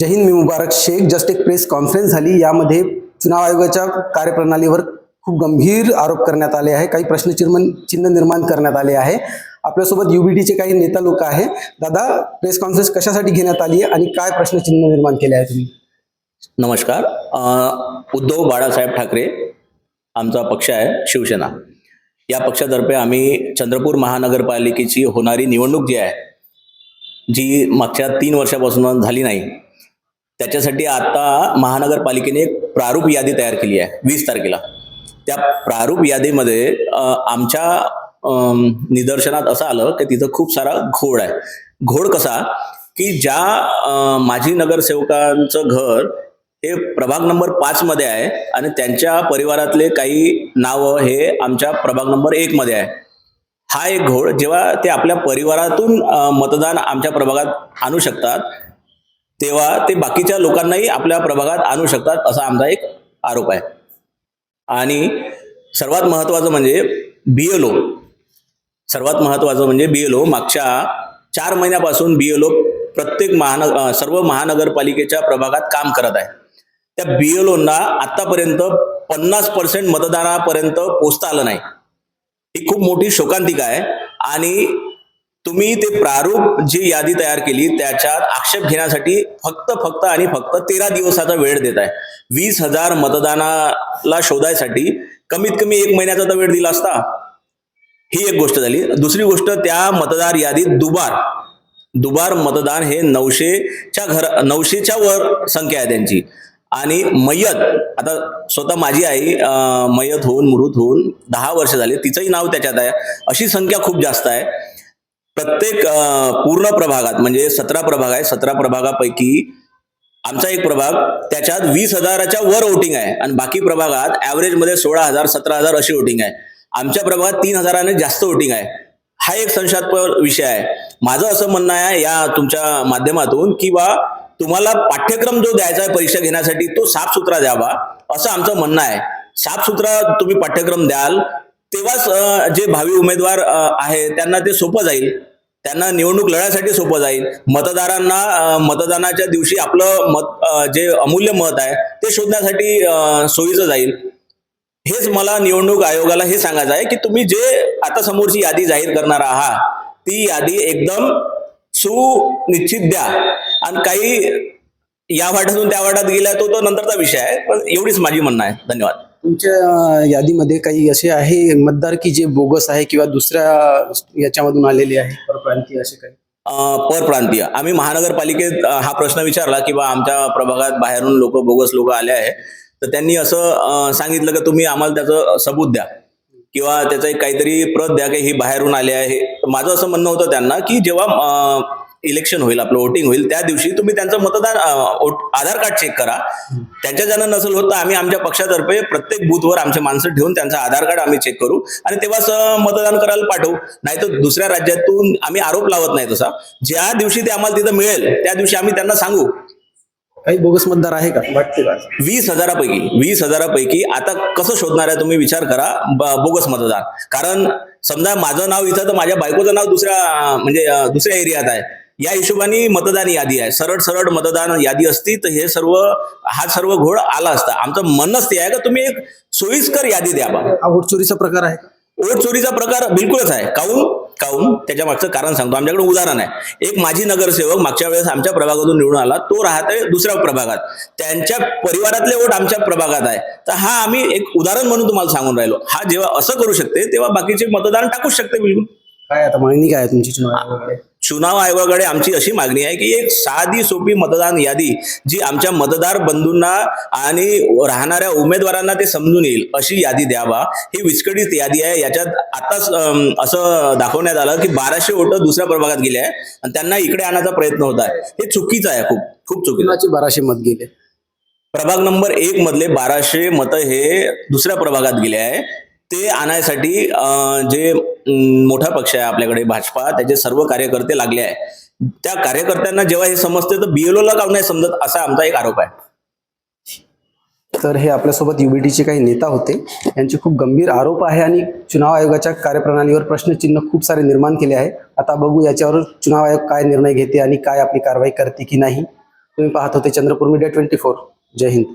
जय हिंद मी मुबारक शेख. जस्ट एक प्रेस कॉन्फरन्स झाली. यामध्ये चुनाव आयोगाच्या कार्यप्रणालीवर खूप गंभीर आरोप करण्यात आले आहे. काही प्रश्नचिन्ह चिन्ह निर्माण करण्यात आले आहे. आपल्यासोबत युबीटीचे काही नेता लोक आहे. दादा प्रेस कॉन्फरन्स कशासाठी घेण्यात आली आहे आणि काय प्रश्नचिन्ह निर्माण केले आहे तुम्ही? नमस्कार. उद्धव बाळासाहेब ठाकरे आमचा पक्ष आहे शिवसेना. या पक्षातर्फे आम्ही चंद्रपूर महानगरपालिकेची होणारी निवडणूक जी आहे जी मागच्या तीन वर्षापासून झाली नाही त्याच्यासाठी आता महानगरपालिकेने एक प्रारूप यादी तयार केली आहे वीस तारखेला. त्या प्रारूप यादीमध्ये आमच्या निदर्शनात असं आलं की तिथं खूप सारा घोड आहे. घोड कसा? की ज्या माजी नगरसेवकांचं घर हे प्रभाग नंबर पाच मध्ये आहे आणि त्यांच्या परिवारातले काही नावं हे आमच्या प्रभाग नंबर एक मध्ये आहे. हा एक घोळ जेव्हा ते आपल्या परिवारातून मतदान आमच्या प्रभागात आणू शकतात तेव्हा ते बाकीच्या लोकांनाही आपल्या प्रभागात आणू शकतात असा आमचा एक आरोप आहे. आणि सर्वात महत्त्वाचं म्हणजे बीएलओ सर्वात महत्त्वाचं म्हणजे बीएलओ मागच्या चार महिन्यापासून बीएलओ प्रत्येक महानग सर्व महानगरपालिकेच्या प्रभागात काम करत आहे. त्या बीएलओना आतापर्यंत पन्नास पर्सेंट मतदानापर्यंत पोचता आलं नाही. ही खूप मोठी शोकांतिका आहे. आणि तुम्ही ते प्रारूप जी यादी तयार केली त्याच्यात आक्षेप घेण्यासाठी फक्त फक्त आणि फक्त तेरा दिवसाचा वेळ देत आहे. वीस हजार मतदानाला शोधायसाठी कमीत कमी एक महिन्याचा तर वेळ दिला असता. ही एक गोष्ट झाली. दुसरी गोष्ट त्या मतदार यादीत दुबार. दुबार मतदान हे नऊशेच्या घर नऊशेच्या वर संख्या आहे त्यांची. आणि मयत आता स्वतः माझी आई अं, मयत होऊन मृत होऊन दहा वर्ष झाले. तिचंही नाव त्याच्यात आहे. अशी संख्या खूप जास्त आहे. प्रत्येक पूर्ण प्रभागात म्हणजे सतरा प्रभाग आहे सतरा प्रभागापैकी आमचा एक प्रभाग त्याच्यात वीस हजाराच्या वर वोटिंग आहे. आणि बाकी प्रभागात ॲव्हरेजमध्ये सोळा हजार सतरा हजार अशी वोटिंग आहे. आमच्या प्रभागात तीन हजाराने जास्त वोटिंग आहे. हा एक संशयास्पद विषय आहे. माझं असं म्हणणं आहे या तुमच्या माध्यमातून की बा तुम्हाला पाठ्यक्रम जो द्यायचा आहे परीक्षा घेण्यासाठी तो साफसुथरा द्यावा असं आमचं म्हणणं आहे. साफसुथरा तुम्ही पाठ्यक्रम द्याल तेव्हाच जे भावी उमेदवार आहे त्यांना ते सोपं जाईल. त्यांना निवडणूक लढण्यासाठी सोपं जाईल. मतदारांना मतदानाच्या दिवशी आपलं मत जे अमूल्य मत आहे ते शोधण्यासाठी सोयीचं जाईल. हेच मला निवडणूक आयोगाला हे सांगायचं आहे की तुम्ही जे आता समोरची यादी जाहीर करणार आहात ती यादी एकदम सुनिश्चित द्या. आणि काही या वाट्यातून त्या वाट्यात गेल्या तो तो नंतरचा विषय आहे पण एवढीच माझी म्हणणं आहे. धन्यवाद. तुमच्या यादीमध्ये काही असे आहे मतदार की जे बोगस आहे किंवा दुसऱ्या याच्यामधून आलेले आहे? परप्रांतीय असे काही? अं, परप्रांतीय. आम्ही महानगरपालिकेत हा प्रश्न विचारला की बा आमच्या प्रभागात बाहेरून लोक बोगस लोक आले आहे. तर त्यांनी असं सांगितलं की तुम्ही आम्हाला त्याचं सबूत द्या. किंवा त्याचं एक काहीतरी प्रत द्या की ही बाहेरून आले आहे. तर माझं असं म्हणणं होतं त्यांना की जेव्हा इलेक्शन होईल आपलं वोटिंग होईल त्या दिवशी तुम्ही त्यांचं मतदान आधार कार्ड चेक करा. त्यांच्या ज्यांना नसेल होत तर आम्ही आमच्या पक्षातर्फे प्रत्येक बूथवर आमचे माणसं ठेवून त्यांचं आधार कार्ड आम्ही चेक करू. आणि तेव्हाच मतदान करायला पाठवू. नाहीतर दुसऱ्या राज्यातून आम्ही आरोप लावत नाही तसा. ज्या दिवशी ते आम्हाला तिथं मिळेल त्या दिवशी आम्ही त्यांना सांगू. काही बोगस मतदार आहे का? वाटते का? वीस हजारापैकी वीस हजारापैकी आता कसं शोधणार आहे तुम्ही विचार करा बोगस मतदान कारण समजा माझं नाव इथं तर माझ्या बायकोचं नाव दुसऱ्या म्हणजे दुसऱ्या एरियात आहे. या हिशोबाने मतदान यादी आहे. सरळ सरळ मतदान यादी असती तर हे सर्व हा सर्व घोळ आला असता. आमचं म्हणणंच ते आहे का तुम्ही एक सोयीस्कर यादी द्या बा. वोट चोरीचा प्रकार आहे. वोट चोरीचा प्रकार बिलकुलच आहे. काऊन? काऊन? त्याच्या मागचं कारण सांगतो. आमच्याकडे उदाहरण आहे. एक माजी नगरसेवक मागच्या वेळेस आमच्या प्रभागातून निवडून आला. तो राहतोय दुसऱ्या प्रभागात. त्यांच्या परिवारातले वोट आमच्या प्रभागात आहे. तर हा आम्ही एक उदाहरण म्हणून तुम्हाला सांगून राहिलो. हा जेव्हा असं करू शकते तेव्हा बाकीचे मतदान टाकूच शकते बिलकुल. काय आता मागणी काय आहे तुमची चुनाव आयोगाकडे? चुनाव आयोगाकडे आमची अशी मागणी आहे की एक साधी सोपी मतदान यादी जी आमच्या मतदार बंधूंना आणि राहणाऱ्या उमेदवारांना ते समजून येईल अशी यादी द्यावा. ही विस्कळीत यादी आहे. याच्यात आताच अम, असं दाखवण्यात आलं की बाराशे वोट दुसऱ्या प्रभागात गेले आहे आणि त्यांना इकडे आणायचा प्रयत्न होत आहे. हे चुकीचं आहे खूप खूप चुकीचं आहे. कुणाचे बाराशे मत गेले? प्रभाग नंबर एक मधले बाराशे मतं हे दुसऱ्या प्रभागात गेले आहे. ते आणायसाठी जे मोठा पक्ष आहे आपल्याकडे भाजपा त्याचे सर्व कार्यकर्ते लागले आहे त्या कार्यकर्त्यांना जेव्हा हे समजते तर बीएलओला का नाही समजत असा आमचा एक आरोप आहे. तर हे आपल्यासोबत युबीटीचे काही नेता होते. यांचे खूप गंभीर आरोप आहे आणि चुनाव आयोगाच्या कार्यप्रणालीवर प्रश्नचिन्ह खूप सारे निर्माण केले आहे. आता बघू याच्यावर चुनाव आयोग काय निर्णय घेते आणि काय आपली कारवाई करते की नाही. तुम्ही पाहत होते चंद्रपूर मीडिया ट्वेंटी फोर. जय हिंद.